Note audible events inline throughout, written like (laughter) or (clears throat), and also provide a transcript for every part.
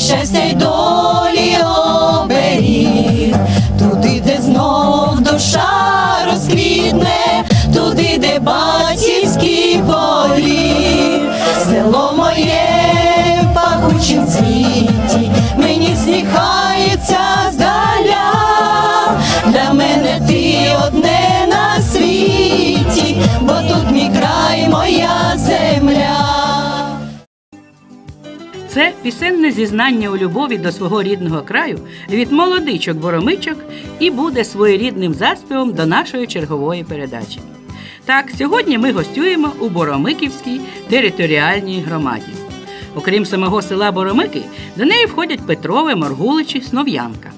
щастя й долі оберіг, туди, де знов душа розквітне, туди, де батьківський Це пісенне зізнання у любові до свого рідного краю від молодичок боромичок і буде своєрідним заспівом до нашої чергової передачі. Так, сьогодні ми гостюємо у Боромиківській територіальній громаді. Окрім самого села Боромики, до неї входять Петрове, Моргуличі, Снов'янка.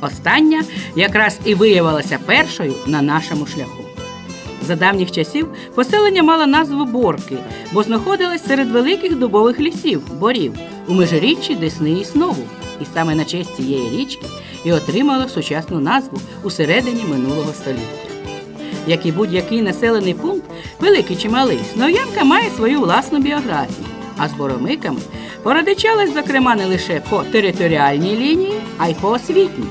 Остання якраз і виявилася першою на нашому шляху. За давніх часів поселення мало назву Борки, бо знаходилось серед великих дубових лісів, борів, у межиріччі Десни і Снову. І саме на честь цієї річки і отримало сучасну назву у середині минулого століття. Як і будь-який населений пункт, великий чи малий, Снов'янка має свою власну біографію, а з боромиками породичалась, зокрема, не лише по територіальній лінії, а й по освітній.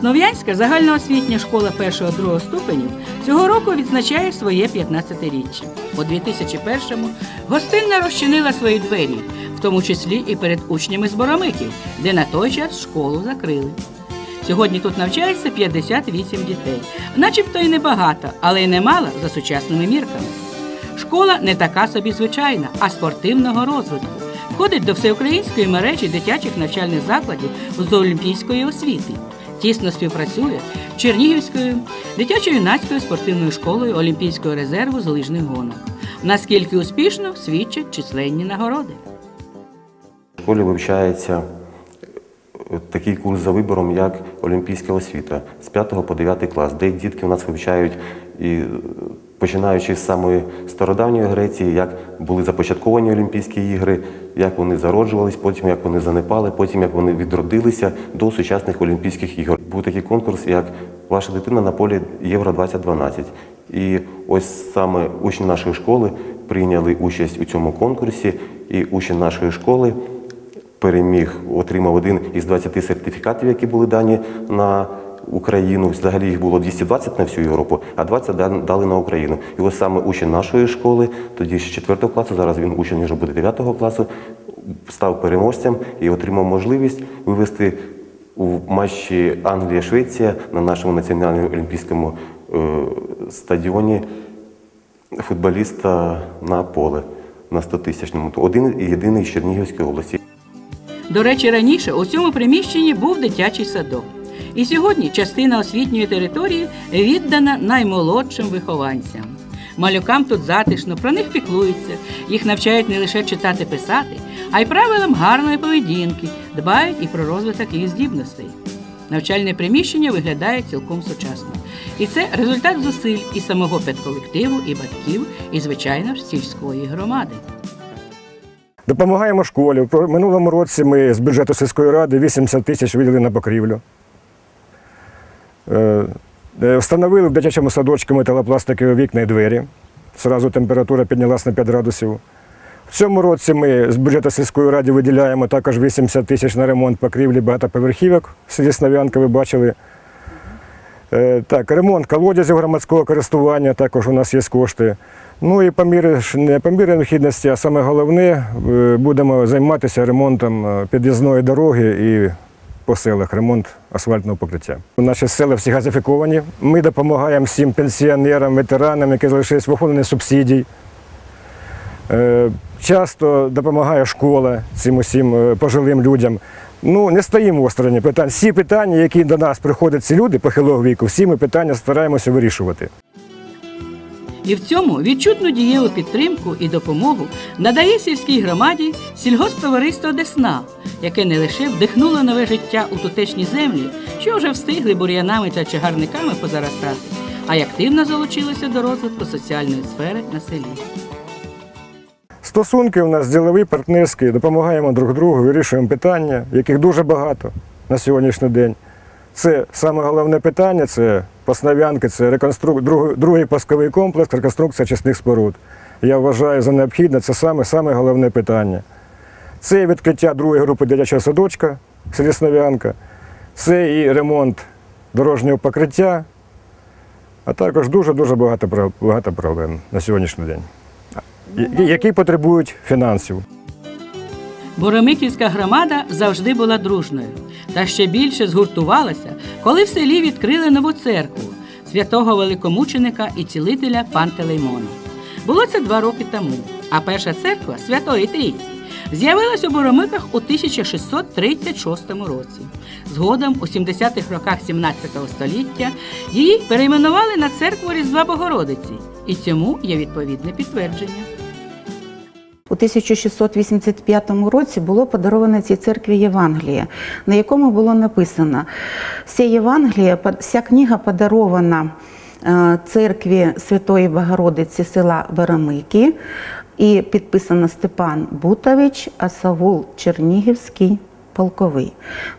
Снов'янська загальноосвітня школа 1-2 ступенів цього року відзначає своє 15-річчя. У 2001-му гостинна розчинила свої двері, в тому числі і перед учнями з Боромиків, де на той час школу закрили. Сьогодні тут навчається 58 дітей, начебто й небагато, але й немало за сучасними мірками. Школа не така собі звичайна, а спортивного розвитку. Входить до всеукраїнської мережі дитячих навчальних закладів з олімпійської освіти. Тісно співпрацює Чернігівською дитячо-юнацькою спортивною школою Олімпійського резерву з лижних гонок. Наскільки успішно свідчать численні нагороди. В школі вивчається е, такий курс за вибором, як олімпійська освіта з 5 по 9 клас, де дітки у нас вивчають і е, починаючи з самої стародавньої Греції, як були започатковані Олімпійські ігри, як вони зароджувались, потім як вони занепали, потім як вони відродилися до сучасних Олімпійських ігор. Був такий конкурс, як Ваша дитина на полі Євро 2012. І ось саме учні нашої школи прийняли участь у цьому конкурсі, і учень нашої школи переміг, отримав один із 20 сертифікатів, які були дані на Україну. Взагалі їх було 220 на всю Європу, а 20 дали на Україну. І ось саме учень нашої школи, тоді ще 4 класу, зараз він учень вже буде 9 класу, став переможцем і отримав можливість вивести у матчі Англія-Швеція на нашому національному олімпійському е, стадіоні футболіста на поле на 100 тисячному. Один і єдиний з Чернігівської області. До речі, раніше у цьому приміщенні був дитячий садок. І сьогодні частина освітньої території віддана наймолодшим вихованцям. Малюкам тут затишно, про них піклуються, їх навчають не лише читати писати, а й правилам гарної поведінки, дбають і про розвиток їх здібностей. Навчальне приміщення виглядає цілком сучасно. І це результат зусиль і самого педколективу, і батьків, і, звичайно сільської громади. Допомагаємо школі. В минулому році ми з бюджету сільської ради 80 тисяч виділили на покрівлю. Е, е, Встановили в дитячому садочку металопластикові вікна і двері. Зразу температура піднялась на 5 градусів. В цьому році ми з бюджету сільської ради виділяємо також 80 тисяч на ремонт покрівлі багатоповерхівок селі ви бачили. Е, Так, ремонт колодязів громадського користування, також у нас є кошти. Ну і по мірі, не по мірі необхідності, а саме головне, будемо займатися ремонтом під'їзної дороги і по селах, ремонт асфальтного покриття. Наші села всі газифіковані. Ми допомагаємо всім пенсіонерам, ветеранам, які залишились в оформленні субсидій. Е, Часто допомагає школа цим усім е, пожилим людям. Ну, не стоїмо в стороні питань. Всі питання, які до нас приходять ці люди похилого віку, всі ми питання стараємося вирішувати. І в цьому відчутну дієву підтримку і допомогу надає сільській громаді сільгосптовариство Десна, яке не лише вдихнуло нове життя у тутешні землі, що вже встигли бур'янами та чагарниками позаростати, а й активно залучилося до розвитку соціальної сфери на селі. Стосунки у нас ділові, партнерські, допомагаємо друг другу, вирішуємо питання, яких дуже багато на сьогоднішній день. Це саме головне питання це Поснов'янки, це реконструк... другий, пасковий комплекс, реконструкція чесних споруд. Я вважаю за необхідне, це саме, саме головне питання. Це і відкриття другої групи дитячого садочка в селі Слов'янка, це і ремонт дорожнього покриття, а також дуже-дуже багато, багато проблем на сьогоднішній день, які потребують фінансів. Боромиківська громада завжди була дружною та ще більше згуртувалася, коли в селі відкрили нову церкву святого великомученика і цілителя Пантелеймона. Було це два роки тому, а перша церква Святої Трійці з'явилась у Боромиках у 1636 році. Згодом, у 70-х роках 17 століття, її перейменували на церкву Різдва Богородиці, і цьому є відповідне підтвердження. У 1685 році було подаровано цій церкві Євангеліє, на якому було написано: «Вся Євангелія, вся книга подарована е, церкві Святої Богородиці села Барамики і підписано Степан Бутович, Асавул Чернігівський. Полковий.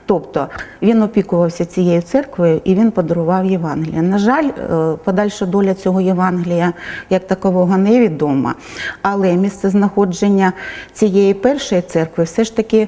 Тобто він опікувався цією церквою і він подарував Євангелія. На жаль, е, подальша доля цього Євангелія як такового невідома, але місце знаходження цієї першої церкви все ж таки.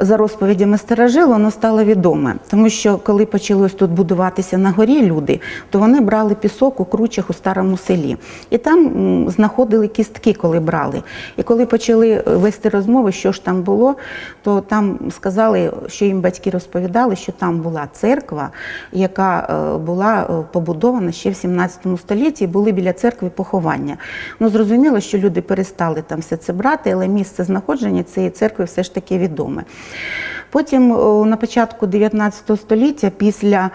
За розповідями старожил, воно стало відоме, тому що коли почалось тут будуватися на горі люди, то вони брали пісок у кручах у старому селі. І там знаходили кістки, коли брали. І коли почали вести розмови, що ж там було, то там сказали, що їм батьки розповідали, що там була церква, яка е, була е, побудована ще в 17 столітті, і були біля церкви поховання. Ну, зрозуміло, що люди перестали там все це брати, але місце знаходження цієї церкви все ж таки відоме. Потім на початку 19 століття, після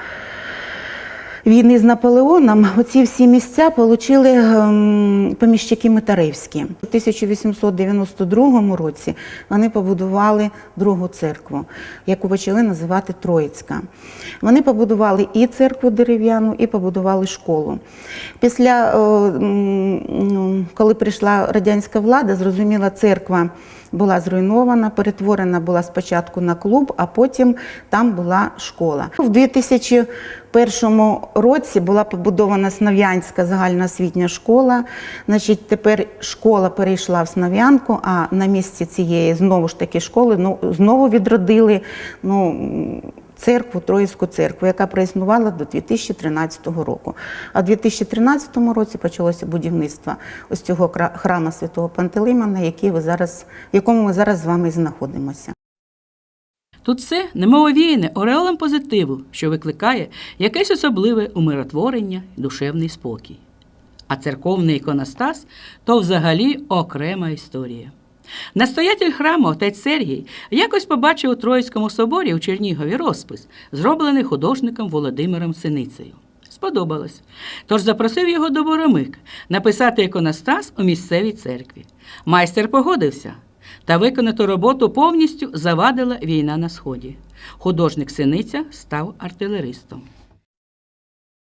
війни з Наполеоном, оці всі місця отримали ем, поміщики Митаревські. У 1892 році вони побудували другу церкву, яку почали називати Троїцька. Вони побудували і церкву дерев'яну, і побудували школу. Після, е, ну, коли прийшла радянська влада, зрозуміла, церква була зруйнована, перетворена була спочатку на клуб, а потім там була школа. У 2001 році була побудована Снов'янська загальноосвітня школа. Значить, тепер школа перейшла в Снав'янку, а на місці цієї знову ж таки школи ну, знову відродили ну, церкву, Троїцьку церкву, яка проіснувала до 2013 року. А в 2013 році почалося будівництво ось цього храма святого Пантелеймона, який ви зараз, в якому ми зараз з вами знаходимося. Тут все немов овіяне позитиву, що викликає якесь особливе умиротворення душевний спокій. А церковний іконостас то взагалі окрема історія. Настоятель храму отець Сергій якось побачив у Троїцькому соборі у Чернігові розпис, зроблений художником Володимиром Синицею. Сподобалось. Тож запросив його до Боромик написати іконостас у місцевій церкві. Майстер погодився, та виконату роботу повністю завадила війна на сході. Художник Синиця став артилеристом.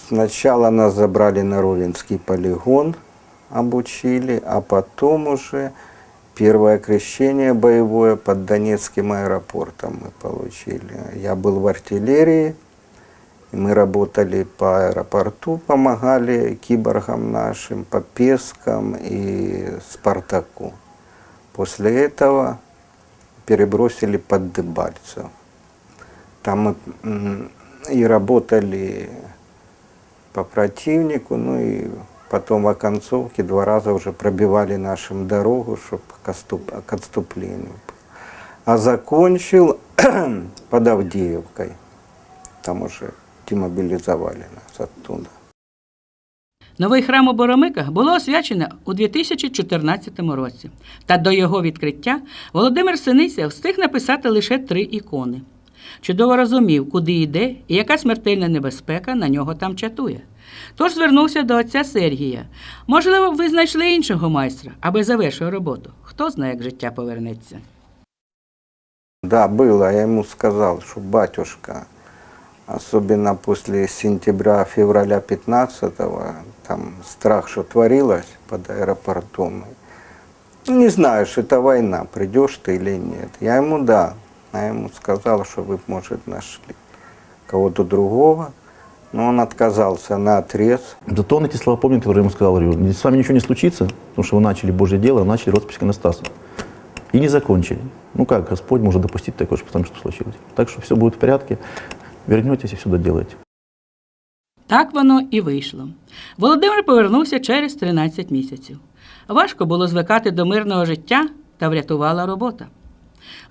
Сначала нас забрали на Ровенский полигон, обучили, а потом уже первое крещение боевое под Донецким аэропортом мы получили. Я был в артиллерии, мы работали по аэропорту, помогали киборгам нашим, по Пескам и Спартаку. После этого перебросили под Дебальцев. Там мы и работали по противнику, ну и потом в оконцовке два раза уже пробивали нашим дорогу, чтобы к, отступ- к отступлению. А закончил (clears throat) под Авдеевкой. Там уже демобилизовали нас оттуда. Новий храм у Боромиках було освячено у 2014 році. Та до його відкриття Володимир Синиця встиг написати лише три ікони. Чудово розумів, куди йде і яка смертельна небезпека на нього там чатує. Тож звернувся до отця Сергія. Можливо, ви знайшли іншого майстра, аби завершив роботу. Хто знає, як життя повернеться. Да, было. Я ему сказал, что батюшка, особенно после сентября-февраля 15-го, там страх, что творилось под аэропортом. Не знаешь, это война, придешь ты или нет. Я ему да. Я ему сказал, что вы, может, нашли. кого-то другого, но он отказался на отрез. Зато он эти слова помнит, которые я ему сказал, говорю, с вами ничего не случится, потому что вы начали Божье дело, начали роспись иконостаса. И не закончили. Ну как, Господь может допустить такое, что потому что случилось. Так что все будет в порядке, вернетесь и все доделаете. Так воно і вийшло. Володимир повернувся через 13 місяців. Важко було звикати до мирного життя та врятувала робота.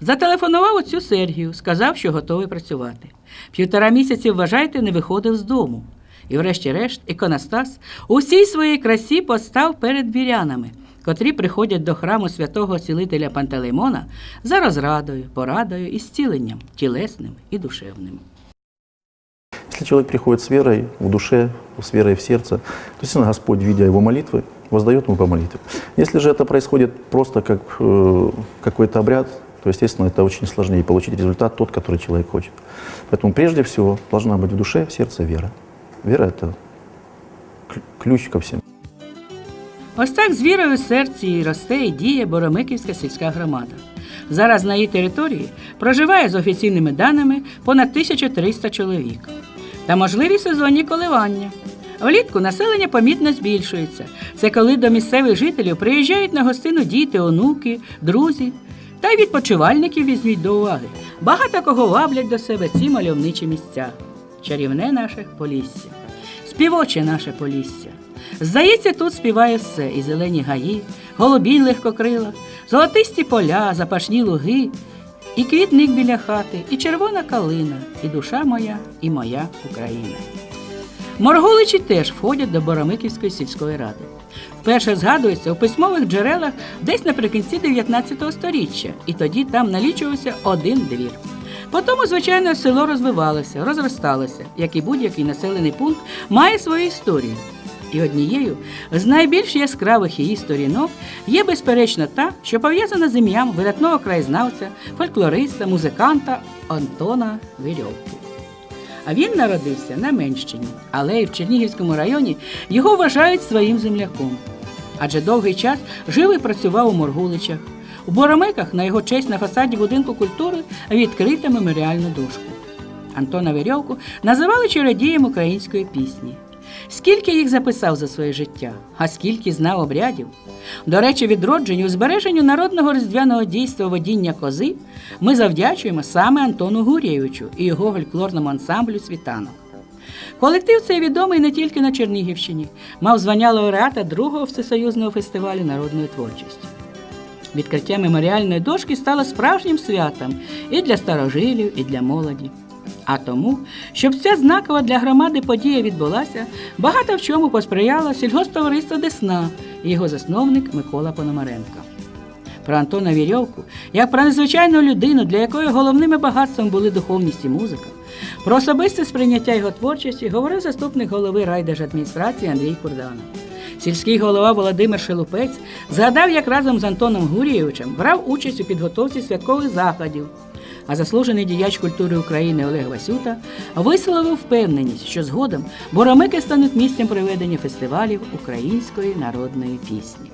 Зателефонував отцю Сергію, сказав, що готовий працювати. Півтора місяці, вважайте, не виходив з дому. І, врешті-решт, іконостас у всій своїй красі постав перед вірянами, котрі приходять до храму святого цілителя Пантелеймона за розрадою, порадою і зціленням тілесним і душевним. Если человек приходит с верой в душе, с верой в сердце, то, естественно, Господь, видя его молитвы, воздает ему по молитве. Если же это происходит просто как э, какой-то обряд, то, естественно, это очень сложнее получить результат тот, который человек хочет. Поэтому прежде всего должна быть в душе, в сердце вера. Вера – это к- ключ ко всему. Ось так з вірою в серці і росте і діє Боромиківська сільська громада. Зараз на її території проживає з офіційними даними понад 1300 чоловік. Та можливі сезонні коливання. Влітку населення помітно збільшується. Це коли до місцевих жителів приїжджають на гостину діти, онуки, друзі. Та й відпочивальників візьміть до уваги. Багато кого ваблять до себе ці мальовничі місця. Чарівне наше Полісся, співоче наше Полісся. Здається, тут співає все: і зелені гаї, голубінь легкокрила, золотисті поля, запашні луги, і квітник біля хати, і червона калина, і душа моя, і моя Україна. Моргуличі теж входять до Боромиківської сільської ради. Вперше згадується у письмових джерелах десь наприкінці 19 століття, і тоді там налічувався один двір. Потім, звичайно, село розвивалося, розросталося, як і будь-який населений пункт має свою історію. І однією з найбільш яскравих її сторінок є, безперечно, та, що пов'язана з ім'ям видатного краєзнавця, фольклориста, музиканта Антона Вірьовки. А він народився на Менщині, але і в Чернігівському районі його вважають своїм земляком. Адже довгий час жив і працював у Моргуличах. У Боромиках на його честь на фасаді будинку культури відкрита меморіальну дошку. Антона Вірьовку називали чародієм української пісні. Скільки їх записав за своє життя, а скільки знав обрядів. До речі, відродженню, збереженню народного різдвяного дійства водіння кози ми завдячуємо саме Антону Гурєвичу і його фольклорному ансамблю Світанок. Колектив цей відомий не тільки на Чернігівщині, мав звання лауреата другого всесоюзного фестивалю народної творчості. Відкриття меморіальної дошки стало справжнім святом і для старожилів, і для молоді. А тому, щоб ця знакова для громади подія відбулася, багато в чому посприяло сільгосптовариство Десна і його засновник Микола Пономаренко. Про Антона Вірьовку, як про незвичайну людину, для якої головними багатством були духовність і музика, про особисте сприйняття його творчості говорив заступник голови райдержадміністрації Андрій Курданов. Сільський голова Володимир Шелупець згадав, як разом з Антоном Гурєвичем брав участь у підготовці святкових заходів. А заслужений діяч культури України Олег Васюта висловив впевненість, що згодом Боромики стануть місцем проведення фестивалів української народної пісні.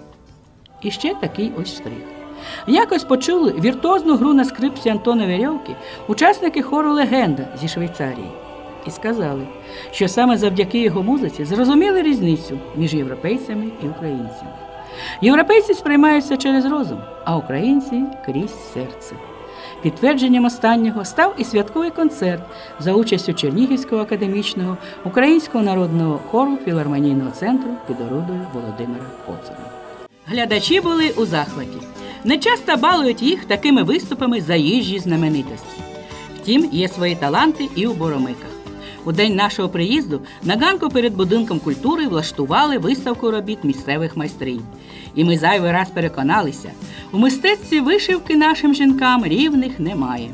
І ще такий ось штрих. Якось почули віртуозну гру на скрипці Антона Вірьовки учасники хору Легенда зі Швейцарії і сказали, що саме завдяки його музиці зрозуміли різницю між європейцями і українцями. Європейці сприймаються через розум, а українці крізь серце. Підтвердженням останнього став і святковий концерт за участю Чернігівського академічного українського народного хору філармонійного центру під орудою Володимира Коцара. Глядачі були у захваті. Не часто балують їх такими виступами заїжджі знаменитості. Втім, є свої таланти і у Боромиках. У день нашого приїзду на ганку перед будинком культури влаштували виставку робіт місцевих майстринь. І ми зайвий раз переконалися, у мистецтві вишивки нашим жінкам рівних немає.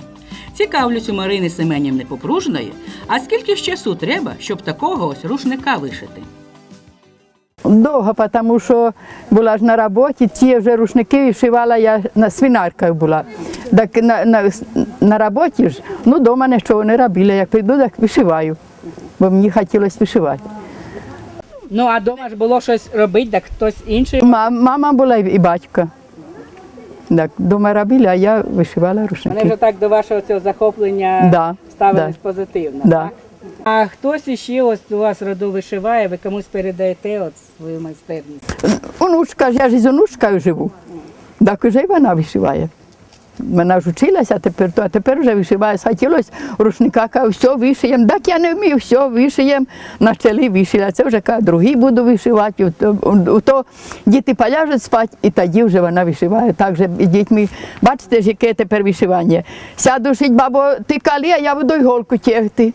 Цікавлюсь у Марини Семенівни Попружної, а скільки ж часу треба, щоб такого ось рушника вишити? Довго, тому що була ж на роботі, ті вже рушники вишивала, я на свинарках була. Так на, на, на роботі ж, ну вдома нічого не робила. Як прийду, так вишиваю, бо мені хотілося вишивати. Ну а вдома ж було щось робити, так хтось інший. Ма- Мама була і батько. Так, вдома робили, а я вишивала Вони вже так до вашого цього захоплення Да. поставились Да. позитивно. Да. Так? А хтось іще ось у вас роду вишиває, ви комусь передаєте от свою майстерність. Онучка, я ж із онучкою живу. Так вже й вона вишиває. Вона ж училася, тепер, то, а тепер вже вишиває. Схотілося рушника, каже, все вишиємо. Так я не вмію, все вишиємо. Почали вишила. Це вже каже, другий буду вишивати. Ото, ото діти поляжуть спати, і тоді вже вона вишиває. Так же дітьми, бачите ж, яке тепер вишивання. Сяду жить, бабо, ти калі, а я буду іголку тягти.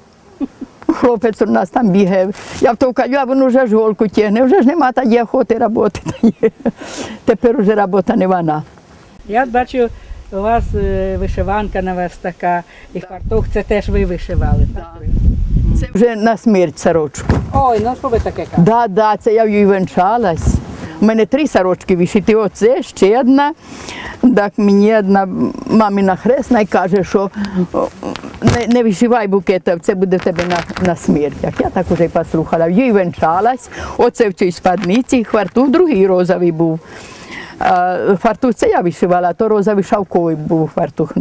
Хлопець у нас там бігає. Я втовкаю, а він вже ж голку тягне, вже ж нема та є охоти роботи. та є. Тепер вже робота не вона. Я бачу, у вас е, вишиванка на вас така, і фартух це теж ви вишивали. Так? Це вже на смерть сорочку. Ой, ну що ви таке кажете? Да, да, це я в її венчалась. У мене три сорочки вишиті, оце ще одна. Так мені одна мамина хресна і каже, що не, не вишивай букета, це буде в тебе на, на смертях. Я так уже й послухала. Їй венчалась, оце в цій спадниці, хвартух другий розовий був. Фартух це я вишивала, то розовий шовковий був фартух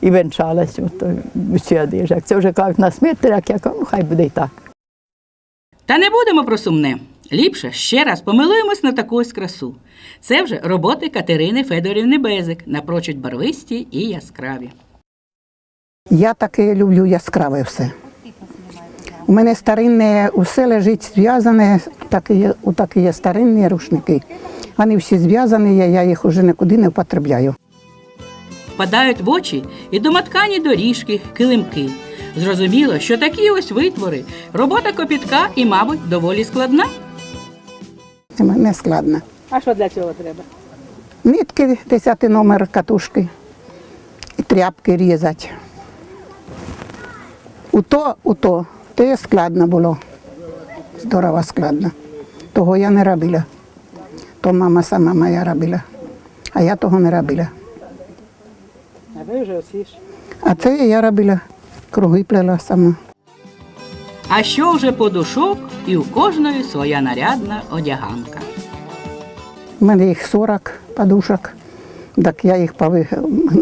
і венчалась. Це вже кажуть на смерть, як я кажу, ну хай буде і так. Та не будемо про сумне. Ліпше ще раз помилуємось на таку ось красу. Це вже роботи Катерини Федорівни Безик, напрочуд барвисті і яскраві. Я таке люблю яскраве все. У мене старинне усе лежить зв'язане, такі, такі є старинні рушники. Вони всі зв'язані, я, я їх уже нікуди не употребляю. Впадають в очі і домоткані доріжки, килимки. Зрозуміло, що такі ось витвори робота копітка і, мабуть, доволі складна. Не складно. А що для цього треба? Нитки, 10 номер катушки, і тряпки різати. У то, у то, те складно було. Здорово складно. Того я не робила. То мама сама моя робила. А я того не робила. А ви вже осі ж. А це я робила. Круги плела сама. А що вже подушок, і у кожної своя нарядна одяганка. У мене їх 40 подушок. Так я їх пови...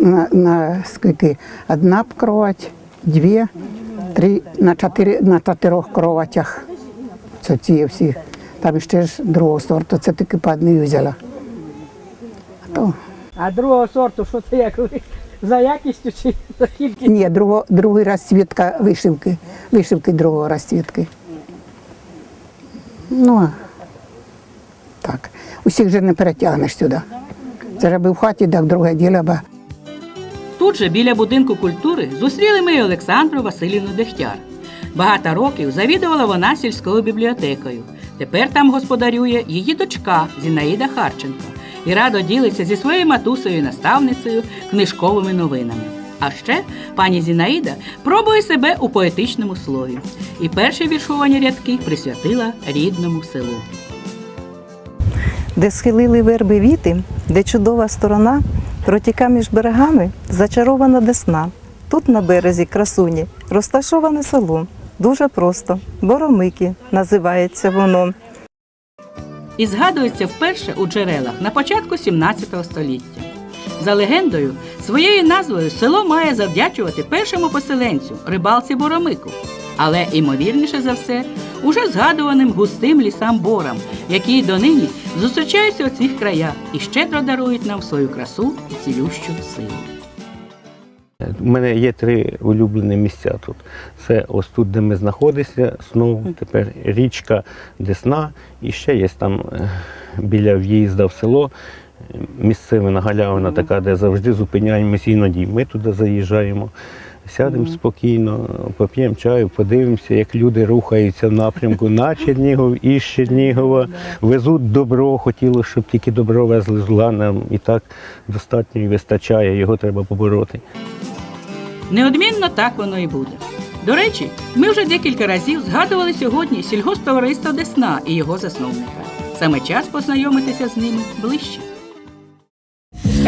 на, на скільки? Одна б кровать, дві, три на чотири на чотирьох кроватях. Це ці всі. Там ще ж другого сорту, це тільки по одній взяла. А то А другого сорту, що це як ви? За якістю чи за кількістю? ні, друго, другий розцвітка вишивки. Вишивки другого розцвітки. Ну, а так. Усіх же не перетягнеш сюди. Це ж аби в хаті, так друге діло, бо Тут же біля будинку культури зустріли ми і Олександру Василівну Дегтяр. Багато років завідувала вона сільською бібліотекою. Тепер там господарює її дочка Зінаїда Харченко і радо ділиться зі своєю матусею і наставницею книжковими новинами. А ще пані Зінаїда пробує себе у поетичному слові. І перші віршовані рядки присвятила рідному селу. де схилили верби віти, де чудова сторона, протіка між берегами зачарована десна. Тут на березі красуні розташоване село. Дуже просто. Боромики називається воно. І згадується вперше у джерелах на початку 17 століття. За легендою, своєю назвою село має завдячувати першому поселенцю рибалці Боромику, але імовірніше за все, уже згадуваним густим лісам борам, які донині зустрічаються у цих краях і щедро дарують нам свою красу і цілющу силу. У мене є три улюблені місця тут. Це ось тут, де ми знаходимося, знову тепер річка Десна, і ще є там е, біля в'їзду в село е, місцевина галявина така, де завжди зупиняємось іноді. Ми туди заїжджаємо, сядемо спокійно, поп'ємо чаю, подивимося, як люди рухаються в напрямку на Чернігов і з Чернігова, везуть добро, хотіло, щоб тільки добро везли зла нам і так достатньо і вистачає, його треба побороти. Неодмінно так воно і буде. До речі, ми вже декілька разів згадували сьогодні сільгосптовариство Десна і його засновника. Саме час познайомитися з ними ближче.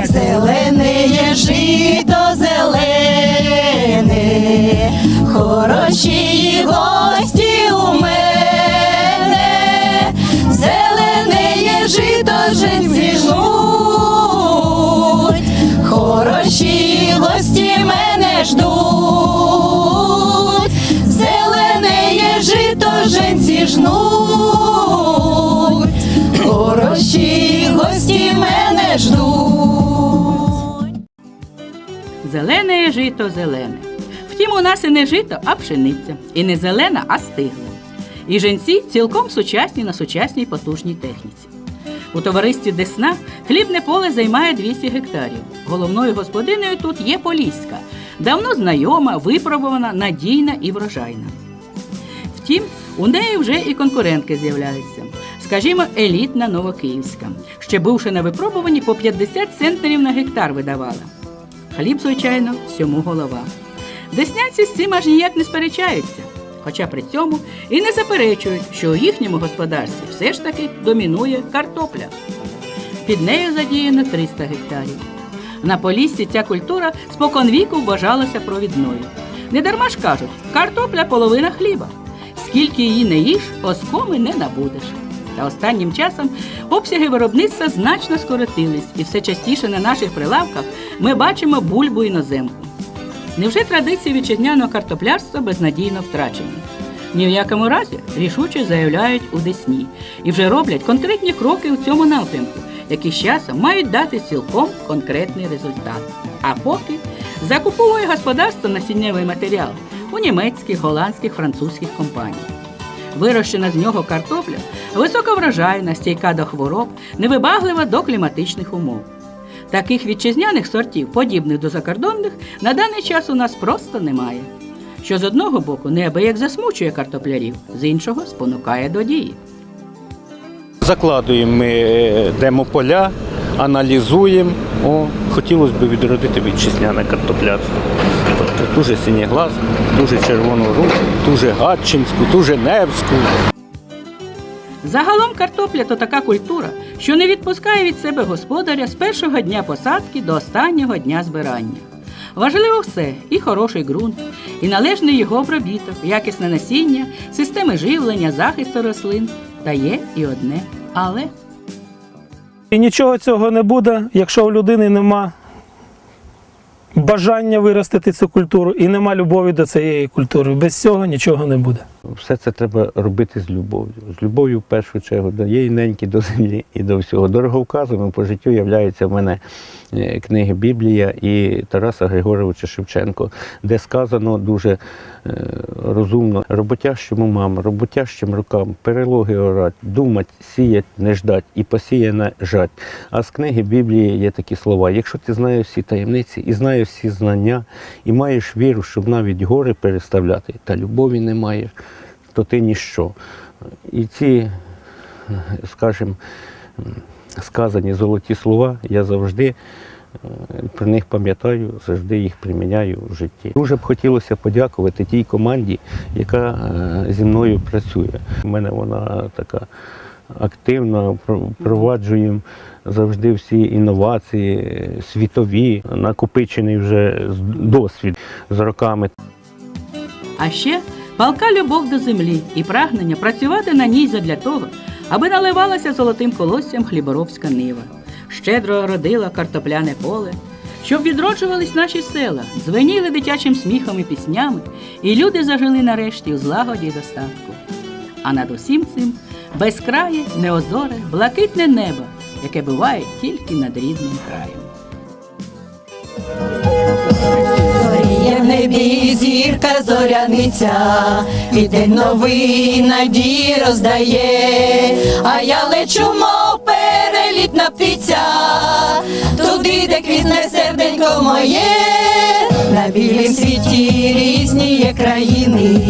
Зелене є жито зелене, хороші гості у мене, зелене є жито женці жнуть, хороші жнуть, хороші гості мене ждуть. Зелене жито зелене. Втім, у нас і не жито, а пшениця. І не зелена, а стигла. І женці цілком сучасні на сучасній потужній техніці. У товаристві Десна хлібне поле займає 200 гектарів. Головною господиною тут є Поліська, давно знайома, випробувана, надійна і врожайна. Втім, у неї вже і конкурентки з'являються. Скажімо, елітна Новокиївська, ще бувши на випробуванні, по 50 центнерів на гектар видавала. Хліб, звичайно, всьому голова. Деснянці з цим аж ніяк не сперечаються, хоча при цьому і не заперечують, що у їхньому господарстві все ж таки домінує картопля. Під нею задіяно 300 гектарів. На Поліссі ця культура споконвіку вважалася провідною. Недарма ж кажуть, картопля половина хліба. Скільки її не їш, оскоми не набудеш. Та останнім часом обсяги виробництва значно скоротились, і все частіше на наших прилавках ми бачимо бульбу іноземку. Невже традиції вітчизняного картоплярства безнадійно втрачені? Ні в якому разі рішуче заявляють у Десні і вже роблять конкретні кроки у цьому напрямку, які з часом мають дати цілком конкретний результат. А поки закуповує господарство насіннєвий матеріал у німецьких, голландських, французьких компаній. Вирощена з нього картопля високоврожайна, стійка до хвороб, невибаглива до кліматичних умов. Таких вітчизняних сортів, подібних до закордонних, на даний час у нас просто немає. Що з одного боку неабияк засмучує картоплярів, з іншого спонукає до дії. Закладуємо ми е, демополя, аналізуємо. О, хотілося б відродити вітчизняне картоплярство. Тобто дуже синєглазку, дуже червону руку, дуже гатчинську, дуже невську. Загалом картопля то така культура, що не відпускає від себе господаря з першого дня посадки до останнього дня збирання. Важливо все і хороший ґрунт, і належний його обробіток, якісне насіння, системи живлення, захисту рослин. Та є і одне але. І нічого цього не буде, якщо у людини нема бажання виростити цю культуру і нема любові до цієї культури. Без цього нічого не буде. Все це треба робити з любов'ю. З любов'ю в першу чергу до її до землі і до всього. Дороговказами по життю являються в мене е, книги Біблія і Тараса Григоровича Шевченко, де сказано дуже е, розумно роботящому мам, роботящим рукам, перелоги орать, думать, сіять, не ждать і посіяне жать. А з книги Біблії є такі слова: якщо ти знаєш всі таємниці і знаєш всі знання, і маєш віру, щоб навіть гори переставляти, та любові не маєш, то ти ніщо. І ці, скажімо, сказані золоті слова, я завжди е, про них пам'ятаю, завжди їх приміняю в житті. Дуже б хотілося подякувати тій команді, яка е, зі мною працює. У мене вона така активна, про- впроваджуємо завжди всі інновації, світові, накопичений вже досвід з роками. А ще палка любов до землі і прагнення працювати на ній задля того, аби наливалася золотим колоссям хліборобська нива, щедро родила картопляне поле, щоб відроджувались наші села, дзвеніли дитячим сміхом і піснями, і люди зажили нарешті у злагоді й достатку. А над усім цим безкрає, неозоре, блакитне небо, яке буває тільки над рідним краєм. Небі зірка зоряниця, і день новий надії роздає, а я лечу, мов перелітна птиця, туди, де квітне серденько моє, на білім світі різні є країни,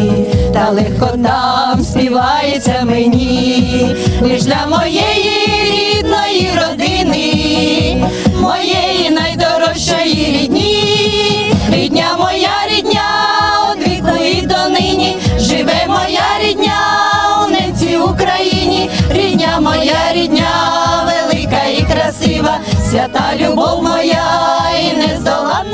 та легко там співається мені, лиш для моєї рідної родини, моєї свята любов моя і не здолана.